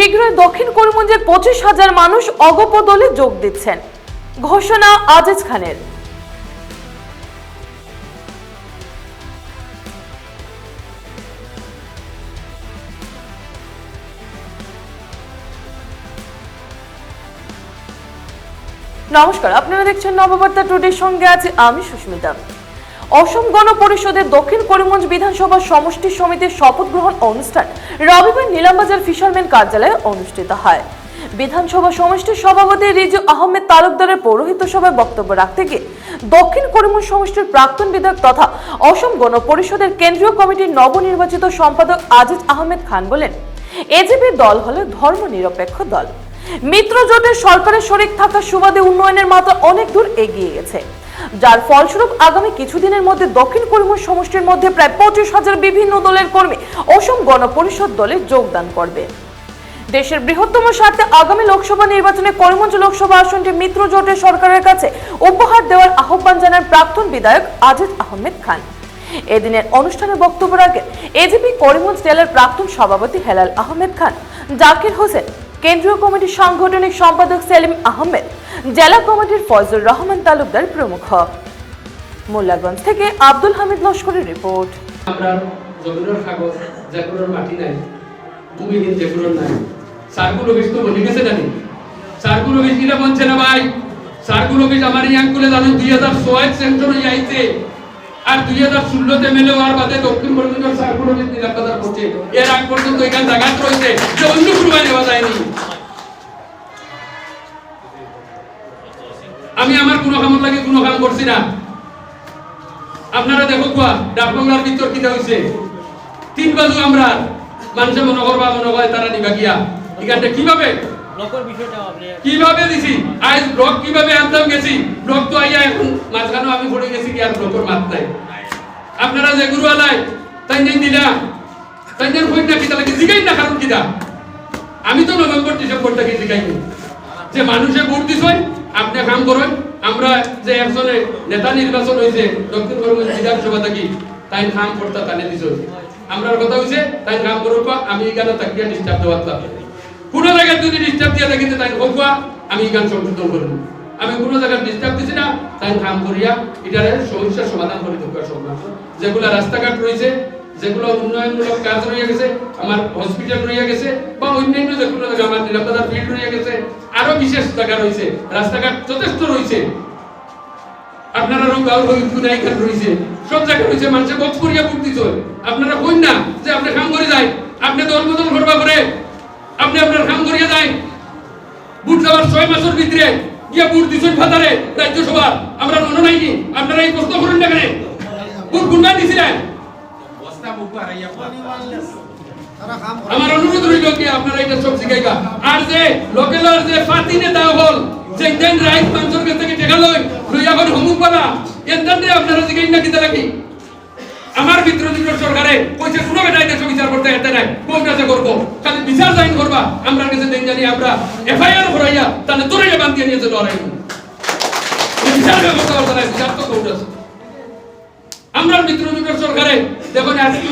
শীঘ্রই দক্ষিণ করিমগঞ্জের পঁচিশ হাজার মানুষ অগপ দলে যোগ দিচ্ছেন। ঘোষণা আজিজ খানের। নমস্কার, আপনারা দেখছেন নববার্তা টুডের সঙ্গে আছে আমি সুস্মিতা। অসম গণ পরিষদের দক্ষিণ করিমগঞ্জ বিধানসভা সমষ্টি সমিতির শপথ গ্রহণ অনুষ্ঠান রবিবার নীলামবাজার ফিশারম্যান কার্যালয়ে অনুষ্ঠিত হয়। বিধানসভা সমষ্টির সভাপতি রিজু আহমেদ তালুকদারের পৌরোহিত্য সভায় বক্তব্য রাখতে গিয়ে দক্ষিণ করিমগঞ্জ সমষ্টির প্রাক্তন বিধায়ক তথা অসম গণ পরিষদের কেন্দ্রীয় কমিটির নবনির্বাচিত সম্পাদক আজিজ আহমেদ খান বলেন এজিপি দল হলো ধর্মনিরপেক্ষ দল। মিত্র জোটের সরকারের শরিক থাকা সুবাদে উন্নয়নের মাত্রা অনেক দূর এগিয়ে গেছে। যার ফলস্বরূপ আগামী কিছুদিনের মধ্যে দক্ষিণ করিমগঞ্জ সমষ্টির মধ্যে প্রায় পঁচিশ হাজার বিভিন্ন দলের কর্মী অসম গণপরিষদ দলে যোগদান করবে। দেশের বৃহত্তম স্বার্থে আগামী লোকসভা নির্বাচনে করিমগঞ্জ লোকসভা আসনটি মিত্র জোটের সরকারের কাছে উপহার দেওয়ার আহ্বান জানান প্রাক্তন বিধায়ক আজিজ আহমেদ খান। এদিনের অনুষ্ঠানে বক্তব্য রাখেন এজিপি করিমগঞ্জ জেলার প্রাক্তন সভাপতি হেলাল আহমেদ খান, জাকির হোসেন কেন্দ্রীয় কমিটির সাংগঠনিক সম্পাদক সেলিম আহমেদ, জেলা কমিটির ফজলুর রহমান তালুকদার প্রমুখ। মোল্লাগঞ্জ থেকে আব্দুল হামিদ লস্করের রিপোর্ট। মাটি নাই নাই। সার্কুল অফিস তো বলে গেছে জানি। সার্কুল অফিস কিনা বলছে না ভাই। সার্কুল অফিস আমার ইয়াং করে জানো দুই হাজার ছয় সেন্টার আইছে। আর দুই হাজার ষোলোতে মেলে হওয়ার বাদে দক্ষিণ পর্যন্ত সার্কুল অফিস নিরাপত্তা করছে এর আগ পর্যন্ত এখানে জায়গা রয়েছে যে অন্য কুরবানি নেওয়া যায়নি। আমি আমার কোনো কামত লাগে কোনো কাম করছি না। আপনারা দেখো কুয়া ডাক বাংলার ভিতর কিটা হইছে তিন বাজু আমরা মানুষে মনে করবা মনে হয় তারা নিবা গিয়া। এখানটা কীভাবে? ব্লকের বিষয়টা আপনি কীভাবে দিছি? আজ ব্লক কীভাবে আনতাম গেছি? ব্লক তো আইয়া এখন মাঝখানে আমি পড়ে গেছি কি আর ব্লকের মাত যে গুরু আলাই তাই দিলা তাই নেই কিতা লাগে জিগাই না কারণ কিটা আমি তো নভেম্বর, ডিসেম্বর থেকে জিগাইনি যে মানুষে ভোট দিছই আপনি কাম করেন। আমরা যে একজনে নেতা নির্বাচন হয়েছে দক্ষিণ করিমগঞ্জ বিধানসভা থাকি তাই কাম করতে তানে দিছ। আমরার কথা হইছে তাই কাম করুক আমি এখানে তাকিয়া ডিস্টার্ব দেওয়ার কোন জায়গায় যদি ডিস্টার্ব দিয়ে থাকি তাই হোক আমি এখান সংশোধন করব আমি কোন জায়গায় ডিস্টার্ব দিছি না, তাই কাম করিয়া এটার সমস্যার সমাধান করে দেওয়ার সম্ভব যেগুলা রাস্তাঘাট রয়েছে, যেগুলো উন্নয়নমূলক কাজ রয়ে গেছে, আমার হসপিটাল রয়ে গেছে, বা অন্যান্য যেগুলো জায়গা আমার নিরাপত্তার ফিল্ড রয়ে গেছে, আরও বিশেষ জায়গা রয়েছে, রাস্তাঘাট যথেষ্ট রয়েছে। আপনারা রঙ্গাও গুনাইখান রয়েছে, সব জায়গা রয়েছে, মানুষে বক্স করিয়া ভোট দিত আপনারা কইন না যে আপনি কাম করে যায়, আপনি দল বদল করবা করে আপনি আপনার কাম করিয়া যায়। ভোট যাওয়ার ছয় মাসের ভিতরে গিয়া ভোট দিছেন ফাতারে রাজ্যসভা আমরা মনে নাইনি, আপনারা এই প্রশ্ন করেন না কেন? ভোট গুন্ডা দিছিলেন? আমার অনুরোধ রইল কি আপনারা এটা সব শিখাইবা আর যে লোকেলের যে ফাতি নেতা হল যে ইন্ডিয়ান রাইট মানুষের কাছ থেকে টাকা লই লইয়া করে হমুক পালা দিয়ে আপনারা শিখাই না কিতা লাগি আমার মিত্র সরকারে কইছে কোনো বেটা, এটা বিচার করতে এতে নাই কোন কাছে করব। খালি বিচার জাইন করবা, আমরা কাছে দেন জানি আমরা এফআইআর করাইয়া তাহলে তোরাইয়া বান্ধিয়ে নিয়েছে লড়াই বিচার ব্যবস্থা করতে নাই, বিচার তো আমরা মিত্র সরকারে দেখুন আজকে